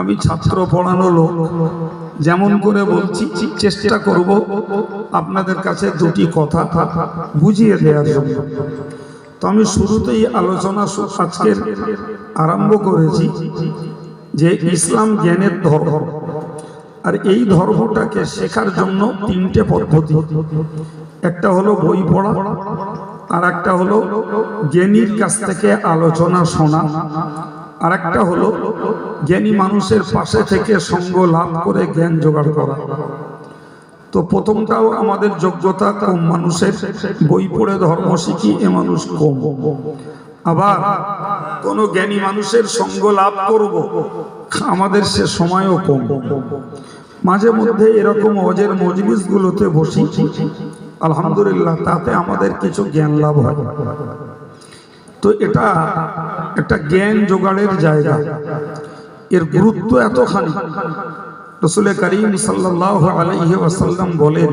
আমি ছাত্র পড়ানো লোক। যেমন করে বলছি, চেষ্টা করব আপনাদের কাছে দুটি কথা বুঝিয়ে দেওয়ার জন্য। তো আমি শুরুতেই আলোচনা আজকের আরম্ভ করেছি যে ইসলাম জ্ঞানের ধর্ম। আর এই ধর্মটাকে শেখার জন্য তিনটে পদ্ধতি। একটা হলো বই পড়া, আর একটা হলো জ্ঞানীর কাছ থেকে আলোচনা শোনা। আর একটা হলো জ্ঞানী মানুষের পাশে থেকে সঙ্গ লাভ করে জ্ঞান জোগাড় করা। তো প্রথমটাও আমাদের যোগ্যতা, কম মানুষের বই পড়ে ধর্ম শিখি, এ মানুষ কম। আবার কোনো জ্ঞানী মানুষের সঙ্গ লাভ করব, আমাদের সে সময়ও কম। মাঝে মধ্যে এরকম অজের মজলিসগুলোতে বসি, আলহামদুলিল্লাহ তাতে আমাদের কিছু জ্ঞান লাভ হয়। তো এটা একটা জ্ঞান জোগাড়ের জায়গা। এর গুরুত্ব এতখানি। রসুল করিম সাল্লাল্লাহু আলাইহি ওয়াসাল্লাম বলেন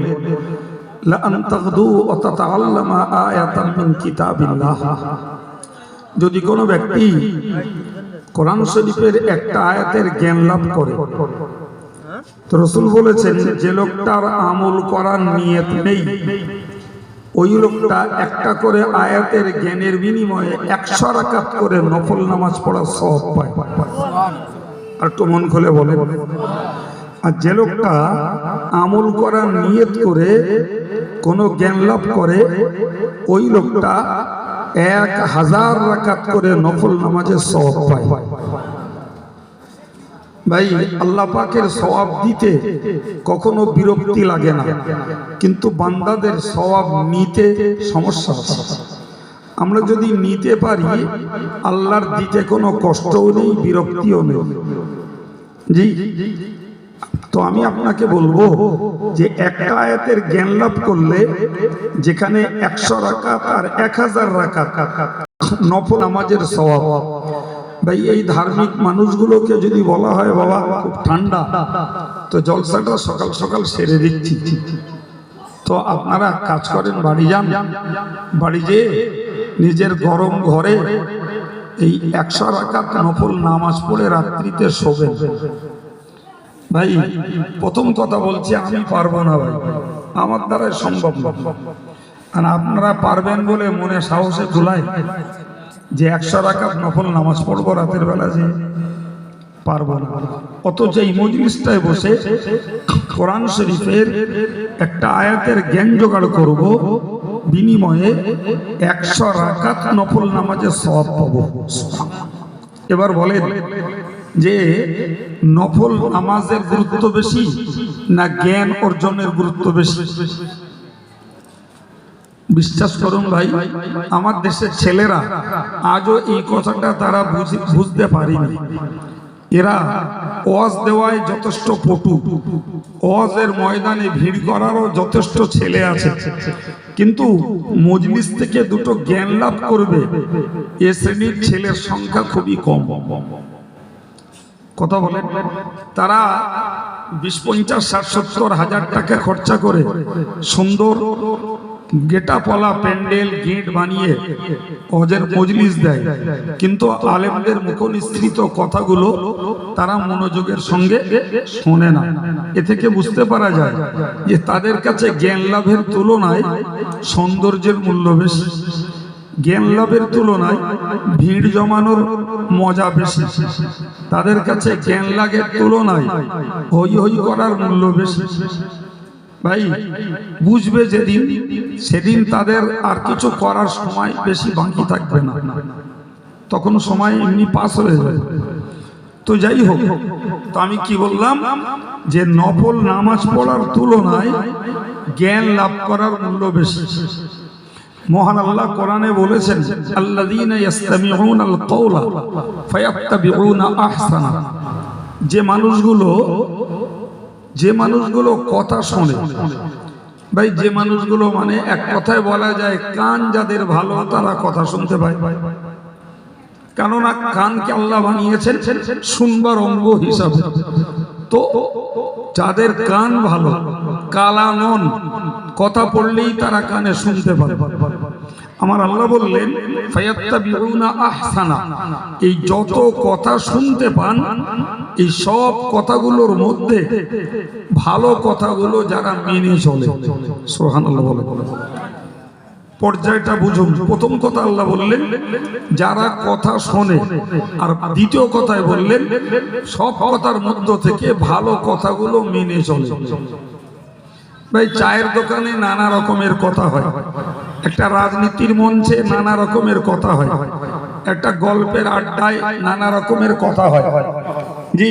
যদি কোনো ব্যক্তি কোরআন শরীফের একটা আয়াতের জ্ঞান লাভ করে, তো রসুল বলেছেন, যে লোকটার আমল করার নিয়ত নেই ওই লোকটা একটা করে আয়াতের জ্ঞানের বিনিময়ে একশো রাকাত করে নফল নামাজ পড়ার সব পায়। আর একটু মন খুলে বলেন। আর যে লোকটা আমল করার নিয়ত করে, কোনো জ্ঞান লাভ করে, ওই লোকটা এক হাজার রাকাত করে নফল নামাজের সব পায়। ভাই, আল্লাহ পাকের সওয়াব দিতে কখনো বিরক্তি লাগে না। কিন্তু বান্দাদের সওয়াব নিতে সমস্যা আছে। আমরা যদি নিতে পারি, আল্লাহর দিতে কোনো কষ্টও নেই, বিরক্তিও নেই। জি, তো আমি আপনাকে বলব যে একটা আয়াতের জ্ঞান লাভ করলে যেখানে একশো রাকাত আর এক হাজার রাকাত নফল নামাজের স্বভাব ভাই, এই ধার্মিক মানুষগুলোকে যদি বলা হয়, বাবা, খুব ঠান্ডা। তো জলসাটা সকাল সকাল সেরে দিচ্ছি। তো আপনারা কাজ করেন, বাড়ি যান। বাড়ি যেয়ে নিজের গরম ঘরে এই একশো রাকাত নফল নামাজ পড়ে রাত্রিতে শোবেন। ভাই, প্রথম কথা বলছি, আমি পারব না ভাই। আমার দ্বারাই সম্ভব আর আপনারা পারবেন বলে মনে সাহসে ধুলায় যে একশো রাকাত নফল নামাজ পড়ব রাতের বেলা যে পারব না। অথচ এই মজলিসটায় বসে কোরআন শরীফের একটা আয়াতের জ্ঞান জোগাড় করব, বিনিময়ে একশো রাকাত নফল নামাজের সব পাবো। এবার বলেন যে নফল নামাজের গুরুত্ব বেশি না জ্ঞান অর্জনের গুরুত্ব বেশি? বিশ্বাস করুন ভাই, আমার দেশের ছেলেরা আজও এই কথাটা তারা বুঝি- বুঝতে পারেনি। এরা ওয়াজ দেওয়ায় যথেষ্ট পটু। ওয়াজের ময়দানে ভিড় করারও যথেষ্ট ছেলে আছে। কিন্তু মজলিস থেকে দুটো জ্ঞান লাভ করবে, এ শ্রেণির ছেলের সংখ্যা খুবই কম। কথা বলেন। তারা বিশ, পঞ্চাশ, ষাট, সত্তর হাজার টাকা খরচা করে সুন্দর গেটা পলা প্যান্ডেল, গেট বানিয়ে অজের মজলিস দেয়। কিন্তু আলেমদের মুখনিসৃত কথাগুলো তারা মনোযোগের সঙ্গে শোনে না। এ থেকে বুঝতে পারা যায় যে তাদের কাছে জ্ঞান লাভের তুলনায় সৌন্দর্যের মূল্য বেশি। জ্ঞান লাভের তুলনায় ভিড় জমানোর মজা বেশি। তাদের কাছে জ্ঞান লাভের তুলনায় হই হই করার মূল্য বেশি। ভাই, বুঝবে যেদিন, সেদিন তাদের আর কিছু করার সময় বেশি বাকি থাকবে না। তখন সময় এমনি পাস হয়ে যাবে। তো যাই হোক, তো আমি কি বললাম? যে নফল নামাজ পড়ার তুলনায় জ্ঞান লাভ করার মূল্য বেশি। মহান আল্লাহ কোরআনে বলেছেন, আল্লাযীনা ইয়াসতামিউনাল কওলা ফায়াত্তাবিউনা আহসানা। যে মানুষগুলো যে মানুষগুলো কথা শোনে, ভাই, যে মানুষগুলো মানে এক কথায় বলা যায় কান যাদের ভালো, তারা কথা শুনতে পায়। কেননা কানকে আল্লাহ বানিয়েছেন শুনবার অঙ্গ হিসাবে। তো যাদের কান ভালো, কালা নন কথা পড়লেই তারা কানে শুনতে পারে। আমার আল্লাহ বললেন আহসানা। এই যত কথা শুনতে পান, এই সব কথাগুলোর মধ্যে ভালো কথাগুলো যারা মেনে চলে। সুবহানাল্লাহ বলে। পর্যায়টা বুঝুন। প্রথম কথা আল্লাহ বললেন, যারা কথা শোনে, আর দ্বিতীয় কথায় বললেন, সব কথার মধ্য থেকে ভালো কথাগুলো মেনে চলে। ভাই, চায়ের দোকানে নানা রকমের কথা হয়। একটা রাজনীতির মঞ্চে নানা রকমের কথা হয়। একটা গল্পের আড্ডায় নানা রকমের কথা হয়। জি।